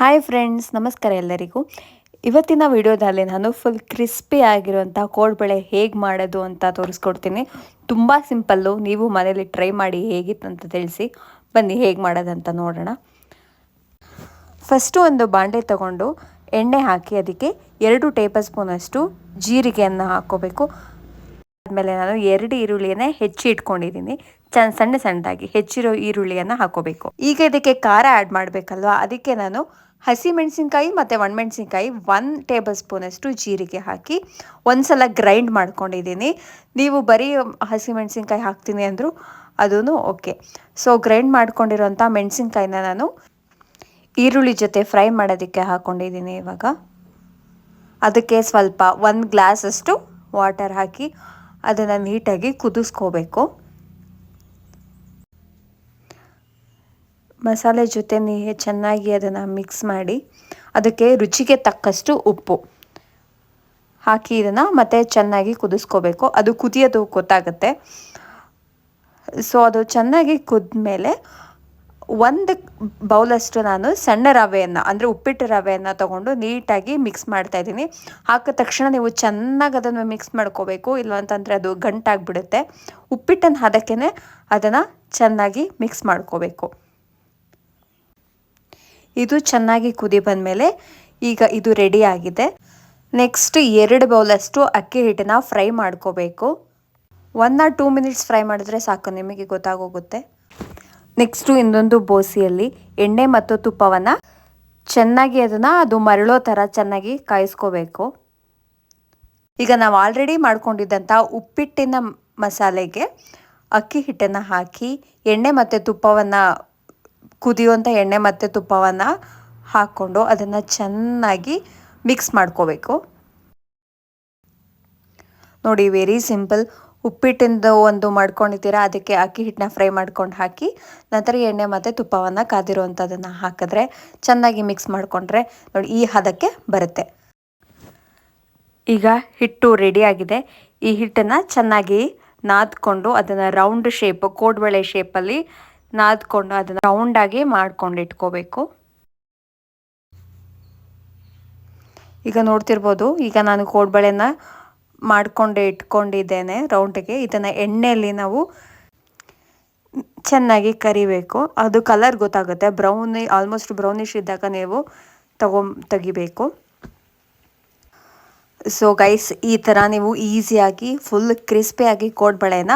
Hi friends ನಮಸ್ಕಾರ ಎಲ್ಲರಿಗೂ. ಇವತ್ತಿನ ವಿಡಿಯೋದಲ್ಲಿ ನಾನು ಫುಲ್ ಕ್ರಿಸ್ಪಿ ಆಗಿರುವಂಥ ಕೋಡ್ಬಳೆ ಹೇಗೆ ಮಾಡೋದು ಅಂತ ತೋರಿಸ್ಕೊಡ್ತೀನಿ. ತುಂಬ ಸಿಂಪಲ್ಲು ನೀವು ಮನೇಲಿ ಟ್ರೈ ಮಾಡಿ ಹೇಗಿತ್ತಂತ ತಿಳಿಸಿ. ಬನ್ನಿ ಹೇಗೆ ಮಾಡೋದಂತ ನೋಡೋಣ. ಫಸ್ಟು ಒಂದು ಬಾಂಡೆ ತಗೊಂಡು ಎಣ್ಣೆ ಹಾಕಿ ಅದಕ್ಕೆ ಎರಡು ಟೇಬಲ್ ಸ್ಪೂನಷ್ಟು ಜೀರಿಗೆಯನ್ನು ಹಾಕ್ಕೋಬೇಕು. ಆದಮೇಲೆ ನಾನು ಎರಡು ಈರುಳ್ಳಿಯನ್ನು ಹೆಚ್ಚಿ ಇಟ್ಕೊಂಡಿದ್ದೀನಿ. ಚೆನ್ನ ಸಣ್ಣ ಸಣ್ಣದಾಗಿ ಹೆಚ್ಚಿರೋ ಈರುಳ್ಳಿಯನ್ನು ಹಾಕೋಬೇಕು ಈಗ ಇದಕ್ಕೆ ಖಾರ ಆ್ಯಡ್ ಮಾಡಬೇಕಲ್ವಾ? ಅದಕ್ಕೆ ನಾನು ಹಸಿ ಮೆಣಸಿನ್ಕಾಯಿ ಮತ್ತು ಒಣಮೆಣಸಿನ್ಕಾಯಿ ಒನ್ ಟೇಬಲ್ ಸ್ಪೂನಷ್ಟು ಜೀರಿಗೆ ಹಾಕಿ ಒಂದ್ಸಲ ಗ್ರೈಂಡ್ ಮಾಡ್ಕೊಂಡಿದ್ದೀನಿ. ನೀವು ಬರೀ ಹಸಿ ಮೆಣಸಿನ್ಕಾಯಿ ಹಾಕ್ತೀನಿ ಅಂದರೂ ಅದೂ ಓಕೆ ಸೊ ಗ್ರೈಂಡ್ ಮಾಡ್ಕೊಂಡಿರೋಂಥ ಮೆಣಸಿನ್ಕಾಯಿನ ನಾನು ಈರುಳ್ಳಿ ಜೊತೆ ಫ್ರೈ ಮಾಡೋದಕ್ಕೆ ಹಾಕ್ಕೊಂಡಿದ್ದೀನಿ ಇವಾಗ. ಅದಕ್ಕೆ ಸ್ವಲ್ಪ ಒಂದು ಗ್ಲಾಸಷ್ಟು ವಾಟರ್ ಹಾಕಿ ಅದನ್ನು ನೀಟಾಗಿ ಕುದಿಸ್ಕೋಬೇಕು. ಮಸಾಲೆ ಜೊತೆ ಚೆನ್ನಾಗಿ ಅದನ್ನು ಮಿಕ್ಸ್ ಮಾಡಿ, ಅದಕ್ಕೆ ರುಚಿಗೆ ತಕ್ಕಷ್ಟು ಉಪ್ಪು ಹಾಕಿ ಇದನ್ನು ಮತ್ತೆ ಚೆನ್ನಾಗಿ ಕುದಿಸ್ಕೋಬೇಕು. ಅದು ಕುದಿಯೋದು ಗೊತ್ತಾಗುತ್ತೆ. ಸೊ ಅದು ಚೆನ್ನಾಗಿ ಕುದ್ಮೇಲೆ ಒಂದು ಬೌಲಷ್ಟು ನಾನು ಸಣ್ಣ ರವೆಯನ್ನು, ಅಂದರೆ ಉಪ್ಪಿಟ್ಟು ರವೆಯನ್ನು ತೊಗೊಂಡು ನೀಟಾಗಿ ಮಿಕ್ಸ್ ಮಾಡ್ತಾ ಇದ್ದೀನಿ. ಹಾಕಿದ ತಕ್ಷಣ ನೀವು ಚೆನ್ನಾಗಿ ಅದನ್ನು ಮಿಕ್ಸ್ ಮಾಡ್ಕೋಬೇಕು. ಇಲ್ಲ ಅಂತಂದರೆ ಅದು ಗಂಟಾಗಿಬಿಡುತ್ತೆ. ಉಪ್ಪಿಟ್ಟನ್ನು ಅದಕ್ಕೇ ಅದನ್ನು ಚೆನ್ನಾಗಿ ಮಿಕ್ಸ್ ಮಾಡ್ಕೋಬೇಕು. ಇದು ಚೆನ್ನಾಗಿ ಕುದಿ ಬಂದಮೇಲೆ ಈಗ ಇದು ರೆಡಿ ಆಗಿದೆ. ನೆಕ್ಸ್ಟ್ ಎರಡು ಬೌಲಷ್ಟು ಅಕ್ಕಿ ಹಿಟ್ಟನ್ನ ಫ್ರೈ ಮಾಡ್ಕೋಬೇಕು. One or two minutes fry ಮಾಡಿದ್ರೆ ಸಾಕು, ನಿಮಗೆ ಗೊತ್ತಾಗೋಗುತ್ತೆ. ನೆಕ್ಸ್ಟು ಇನ್ನೊಂದು ಬೋಸಿಯಲ್ಲಿ ಎಣ್ಣೆ ಮತ್ತು ತುಪ್ಪವನ್ನು ಚೆನ್ನಾಗಿ ಅದನ್ನು ಅದು ಮರಳೋ ಥರ ಚೆನ್ನಾಗಿ ಕಾಯಿಸ್ಕೋಬೇಕು. ಈಗ ನಾವು ಆಲ್ರೆಡಿ ಮಾಡ್ಕೊಂಡಿದ್ದಂಥ ಉಪ್ಪಿಟ್ಟಿನ ಮಸಾಲೆಗೆ ಅಕ್ಕಿ ಹಿಟ್ಟನ್ನು ಹಾಕಿ, ಎಣ್ಣೆ ಮತ್ತು ತುಪ್ಪವನ್ನು ಕುದಿಯುವಂಥ ಎಣ್ಣೆ ಮತ್ತು ತುಪ್ಪವನ್ನು ಹಾಕ್ಕೊಂಡು ಅದನ್ನು ಚೆನ್ನಾಗಿ ಮಿಕ್ಸ್ ಮಾಡ್ಕೋಬೇಕು. ನೋಡಿ ವೆರಿ ಸಿಂಪಲ್ ಉಪ್ಪಿಟ್ಟಿಂದ ಒಂದು ಮಾಡ್ಕೊಂಡಿದ್ದೀರಾ, ಅದಕ್ಕೆ ಅಕ್ಕಿ ಹಿಟ್ಟನ್ನ ಫ್ರೈ ಮಾಡ್ಕೊಂಡು ಹಾಕಿ, ನಂತರ ಎಣ್ಣೆ ಮತ್ತು ತುಪ್ಪವನ್ನು ಕಾದಿರುವಂಥದ್ದನ್ನು ಹಾಕಿದ್ರೆ ಚೆನ್ನಾಗಿ ಮಿಕ್ಸ್ ಮಾಡಿಕೊಂಡ್ರೆ ನೋಡಿ, ಈ ಹದಕ್ಕೆ ಬರುತ್ತೆ. ಈಗ ಹಿಟ್ಟು ರೆಡಿಯಾಗಿದೆ ಈ ಹಿಟ್ಟನ್ನು ಚೆನ್ನಾಗಿ ನಾದ್ಕೊಂಡು ಅದನ್ನು ರೌಂಡ್ ಶೇಪ್ ಕೋಡ್ಬಳೆ ಶೇಪಲ್ಲಿ ನಾದ್ಕೊಂಡು ಅದನ್ನು ರೌಂಡಾಗಿ ಮಾಡ್ಕೊಂಡು ಇಟ್ಕೋಬೇಕು. ಈಗ ನೋಡ್ತಿರ್ಬೋದು, ಈಗ ನಾನು ಕೋಡ್ಬಳೆನ ಮಾಡಿಕೊಂಡೆ ಇಟ್ಕೊಂಡಿದ್ದೇನೆ ರೌಂಡಿಗೆ ಇದನ್ನು ಎಣ್ಣೆಯಲ್ಲಿ ನಾವು ಚೆನ್ನಾಗಿ ಕರಿಬೇಕು. ಅದು ಕಲರ್ ಗೊತ್ತಾಗುತ್ತೆ. ಬ್ರೌನಿ ಆಲ್ಮೋಸ್ಟ್ ಬ್ರೌನಿಶ್ ಇದ್ದಾಗ ನೀವು ತಗೊ, ತೆಗಿಬೇಕು. ಸೊ ಗೈಸ್ ಈ ಥರ ನೀವು ಈಸಿಯಾಗಿ ಫುಲ್ ಕ್ರಿಸ್ಪಿಯಾಗಿ ಕೋಡ್ಬಳೆನ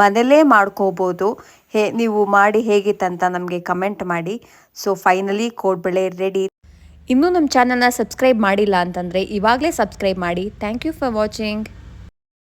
ಮನೇಲೇ ಮಾಡ್ಕೋಬೋದು. ಹೇ, ನೀವು ಮಾಡಿ ಹೇಗಿತ್ತಂತ ನಮಗೆ ಕಮೆಂಟ್ ಮಾಡಿ. ಸೊ ಫೈನಲಿ ಕೋಡ್ಬಳೆ ರೆಡಿ ಇನ್ನೂ ನಮ್ಮ ಚಾನಲ್ನ ಸಬ್ಸ್ಕ್ರೈಬ್ ಮಾಡಿಲ್ಲ ಅಂತಂದರೆ ಇವಾಗಲೇ ಸಬ್ಸ್ಕ್ರೈಬ್ ಮಾಡಿ. Thank you for watching